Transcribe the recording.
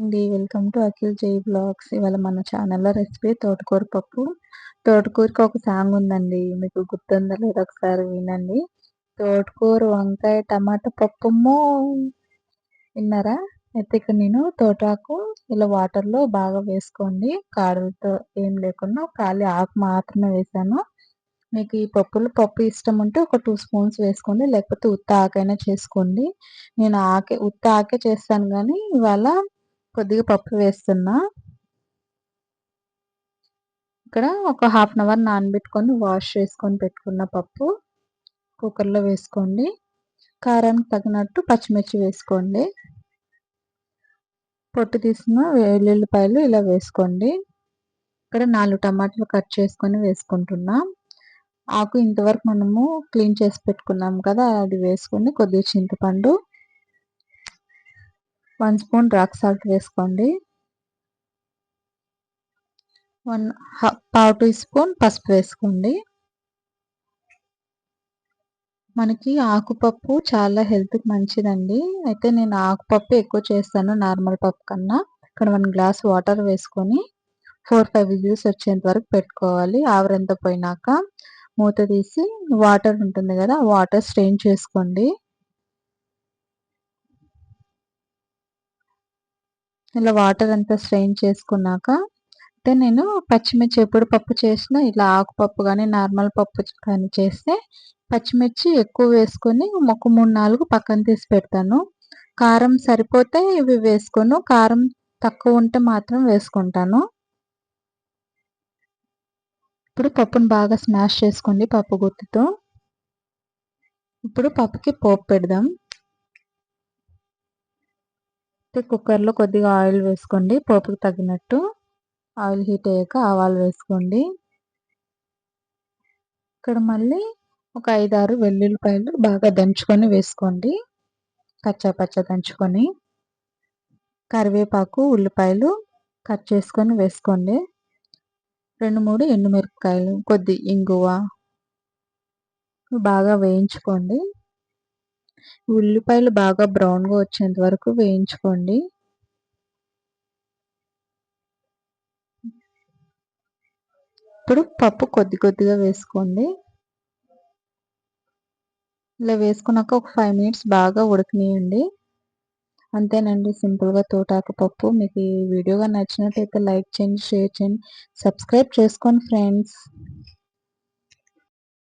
అండి. Welcome to Akhil జై blogs. ఇవాళ మన ఛానల్లో రెసిపీ తోటకూర పప్పు. తోటకూరకి ఒక సాంగ్ ఉందండి. మీకు గుర్తుందా లేదా ఒకసారి వినండి. తోటకూర వంకాయ టమాటా పప్పుము విన్నారా? అయితే ఇక్కడ నేను తోటాకు ఇలా వాటర్లో బాగా వేసుకోండి. కాడలతో ఏం లేకుండా ఖాళీ ఆకు మాత్రమే వేసాను. మీకు ఈ పప్పులు పప్పు ఇష్టం ఉంటే ఒక టూ స్పూన్స్ వేసుకోండి. లేకపోతే ఉత్త ఆకైనా చేసుకోండి. నేను ఆకే ఉత్త ఆకే చేస్తాను కానీ ఇవాళ కొద్దిగా పప్పు వేస్తున్నా. ఇక్కడ ఒక హాఫ్ అన్ అవర్ నానబెట్టుకొని వాష్ చేసుకొని పెట్టుకున్న పప్పు కుక్కర్లో వేసుకోండి. కారానికి తగినట్టు పచ్చిమిర్చి వేసుకోండి. పొట్టు తీసిన వెల్లుల్లిపాయలు ఇలా వేసుకోండి. ఇక్కడ నాలుగు టమాటాలు కట్ చేసుకొని వేసుకుంటున్నాం. ఆకు ఇంతవరకు మనము క్లీన్ చేసి పెట్టుకున్నాం కదా అది వేసుకొని కొద్దిగా చింతపండు వన్ స్పూన్ రాక్ సాల్ట్ వేసుకోండి. వన్ పావు టీ స్పూన్ పసుపు వేసుకోండి. మనకి ఆకుపప్పు చాలా హెల్త్కి మంచిదండి. అయితే నేను ఆకుపప్పు ఎక్కువ చేస్తాను నార్మల్ పప్పు కన్నా. ఇక్కడ వన్ గ్లాస్ వాటర్ వేసుకొని ఫోర్ ఫైవ్ విజిల్స్ వచ్చేంత వరకు పెట్టుకోవాలి. ఆవరంత పోయినాక మూత తీసి వాటర్ ఉంటుంది కదా వాటర్ స్ట్రెయిన్ చేసుకోండి. ఇలా వాటర్ అంతా స్ట్రెయిన్ చేసుకున్నాక అయితే నేను పచ్చిమిర్చి ఎప్పుడు పప్పు చేసినా ఇలా ఆకుపప్పు కానీ నార్మల్ పప్పు కానీ చేస్తే పచ్చిమిర్చి ఎక్కువ వేసుకొని ఒక మూడు నాలుగు పక్కన తీసి పెడతాను. కారం సరిపోతే ఇవి వేసుకోను కారం తక్కువ ఉంటే మాత్రం వేసుకుంటాను. ఇప్పుడు పప్పును బాగా స్మాష్ చేసుకోండి పప్పు గుత్తితో. ఇప్పుడు పప్పుకి పోపు పెడదాం. కుక్కర్లో కొద్దిగా ఆయిల్ వేసుకోండి పోపుకి తగినట్టు. ఆయిల్ హీట్ అయ్యాక ఆవాలు వేసుకోండి. ఇక్కడ మళ్ళీ ఒక ఐదారు వెల్లుల్లిపాయలు బాగా దంచుకొని వేసుకోండి. కచ్చా పచ్చ దంచుకొని. కరివేపాకు ఉల్లిపాయలు కట్ చేసుకొని వేసుకోండి. రెండు మూడు ఎండుమిరపకాయలు కొద్ది ఇంగువ. బాగా వేయించుకోండి. ఉల్లిపాయలు బాగా బ్రౌన్గా వచ్చేంత వరకు వేయించుకోండి. ఇప్పుడు పప్పు కొద్ది కొద్దిగా వేసుకోండి. ఇలా వేసుకున్నాక ఒక ఫైవ్ మినిట్స్ బాగా ఉడకనియండి. అంతేనండి సింపుల్గా తోటాకు పప్పు. మీకు ఈ వీడియోగా నచ్చినట్లయితే లైక్ చేయండి షేర్ చేయండి సబ్స్క్రైబ్ చేసుకోండి ఫ్రెండ్స్.